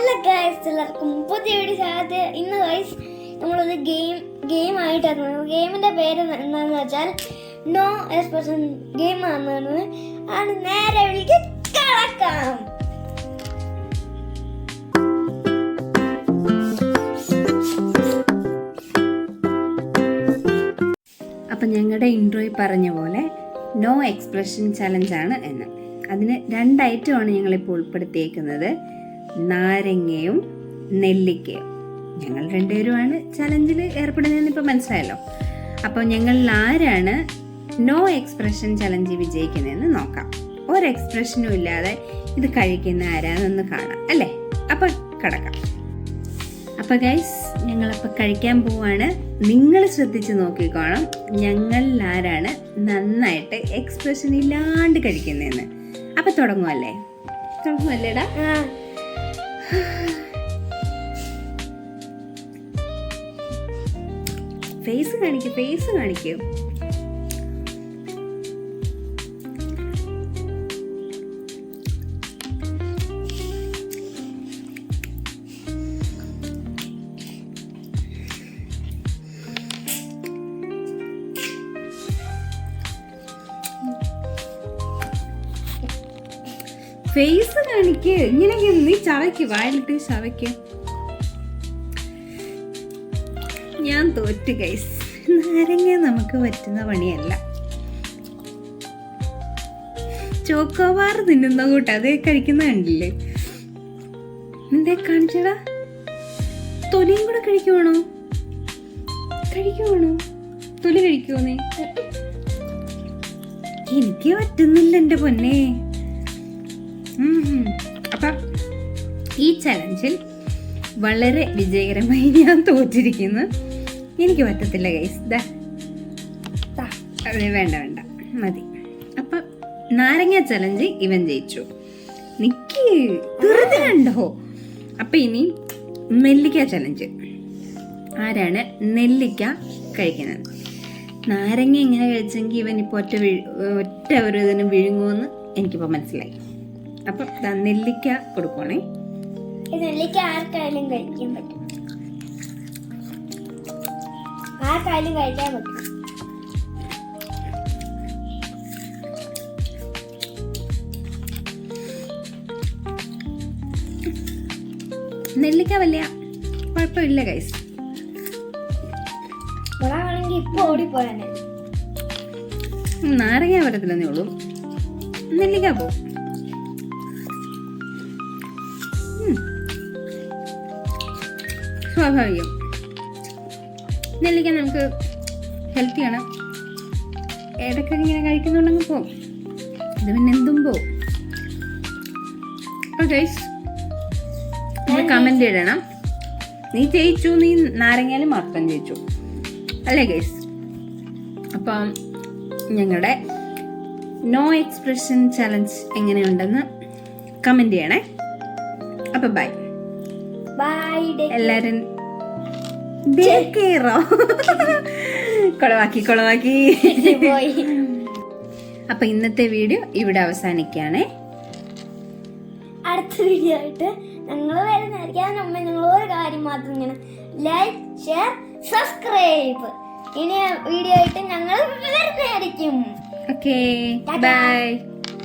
Hello guys എല്ലാവർക്കും പുതിയ video സാധ്യത ഇന്ന് ഗൈസ് നമ്മളൊരു ഗെയിം ഗെയിം ആയിട്ടാണ് ഗെയിമിന്റെ പേര് എന്താണെന്ന് വെച്ചാൽ നോ എക്സ്പ്രഷൻ ഗെയിം ആണെന്ന്. ആണ് നേരെ വിളിക്ക് കടക്കാം അപ്പം ഞങ്ങളുടെ ഇൻട്രോയിൽ പറഞ്ഞ പോലെ നോ എക്സ്പ്രഷൻ ചലഞ്ചാണ് എന്ന്. അതിന് രണ്ട് ഐറ്റമാണ് ഞങ്ങളിപ്പോൾ ഉൾപ്പെടുത്തിയേക്കുന്നത്. നാരങ്ങയും നെല്ലിക്കയും. ഞങ്ങൾ രണ്ടുപേരുമാണ് ചലഞ്ചിൽ ഏർപ്പെടുന്നതെന്ന് ഇപ്പോൾ മനസ്സിലായല്ലോ. അപ്പോൾ ഞങ്ങളിൽ ആരാണ് നോ എക്സ്പ്രഷൻ ചലഞ്ച് വിജയിക്കുന്നതെന്ന് നോക്കാം. ഒരു എക്സ്പ്രഷനും ഇല്ലാതെ ഇത് കഴിക്കുന്ന ആരാന്നൊന്ന് കാണാം അല്ലേ? അപ്പം കിടക്കാം. അപ്പം ഗൈസ് ഞങ്ങളപ്പോൾ കഴിക്കാൻ പോവാണ്. നിങ്ങൾ ശ്രദ്ധിച്ച് നോക്കിക്കോണം. ഞങ്ങളിൽ ആരാണ് നന്നായിട്ട് എക്സ്പ്രഷൻ ഇല്ലാണ്ട് കഴിക്കുന്നതെന്ന്. അപ്പം തുടങ്ങുമല്ലേ തുടങ്ങുമല്ലേടാ ഫേസ് കാണിക്കൂ ഫേസ് കാണിക്കൂ. ഫേസ് കാണിക്ക് ഇങ്ങനെയൊക്കെ നീ ചവയ്ക്ക് വായിലിട്ട് ചവയ്ക്ക്. ഞാൻ തോറ്റു ഗൈസ് നാരങ്ങ നമുക്ക് പറ്റുന്ന പണിയല്ല. ചോക്കോബാർ തിന്നുന്ന കൂട്ട് അത് കഴിക്കുന്ന കണ്ടില്ലേ? എന്തേ കാണിച്ചടാ? തൊലിയും കൂടെ കഴിക്കുവാണോ? കഴിക്കുവാണോ? തൊലി കഴിക്കുവോ നീ? എനിക്ക് പറ്റുന്നില്ല എന്റെ പൊന്നെ. അപ്പം ഈ ചലഞ്ചിൽ വളരെ വിജയകരമായി ഞാൻ തോറ്റിരിക്കുന്നു. എനിക്ക് പറ്റത്തില്ല ഗൈസ്. അതെ വേണ്ട വേണ്ട. മതി. അപ്പം നാരങ്ങ ചലഞ്ച് ഇവൻ ജയിച്ചു. നിക്ക് വെറുതെ അപ്പൊ ഇനി നെല്ലിക്ക ചലഞ്ച്. ആരാണ് നെല്ലിക്ക കഴിക്കുന്നത്? നാരങ്ങ എങ്ങനെ കഴിച്ചെങ്കിൽ ഇവൻ ഇപ്പൊ ഒറ്റ ഒറ്റ ഒരു ഇതിന് വിഴുങ്ങുമെന്ന് എനിക്കിപ്പോൾ മനസ്സിലായി. അപ്പം നെല്ലിക്ക കൊടുക്കണേ നെല്ലിക്ക ആർക്കായാലും കഴിക്കാൻ പറ്റും. ആർക്കായാലും കഴിക്കാൻ പറ്റും. നെല്ലിക്ക വലിയ കുഴപ്പമില്ല ഗൈസ് ഇപ്പൊ ഓടിപ്പോയാനെ നാരങ്ങ വരത്തില്ലെന്നേ ഉള്ളൂ. നെല്ലിക്ക പോ. സ്വാഭാവികം. നെല്ലിക്ക നമുക്ക് ഹെൽത്തിയാണ് ഇടയ്ക്ക് ഇങ്ങനെ കഴിക്കുന്നുണ്ടെങ്കിൽ പോകും ഇത് പിന്നെ എന്തും പോവും. കമന്റ് ഇടണം. നീ ജയിച്ചു നീ നാരങ്ങാലും മാത്രം ജയിച്ചു. അല്ലേ ഗൈസ് അപ്പം ഞങ്ങളുടെ നോ എക്സ്പ്രഷൻ ചലഞ്ച് എങ്ങനെയുണ്ടെന്ന് കമന്റ് ചെയ്യണേ. അപ്പൊ ബൈ ബൈ എല്ലാരും കൊളവാക്കി കൊളവാക്കി. അപ്പൊ ഇന്നത്തെ വീഡിയോ ഇവിടെ അവസാനിക്കുകയാണേ. അടുത്ത വീഡിയോ ആയിട്ട് ഞങ്ങൾ വരുന്നതായിരിക്കും. നമ്മൾ നിങ്ങൾ ഒരു കാര്യം മാത്രം ഇങ്ങനെ ലൈക്ക് ഷെയർ സബ്സ്ക്രൈബ് ഇനി വീഡിയോ ആയിട്ട് ഞങ്ങൾ വരുന്നതായിരിക്കും. Okay bye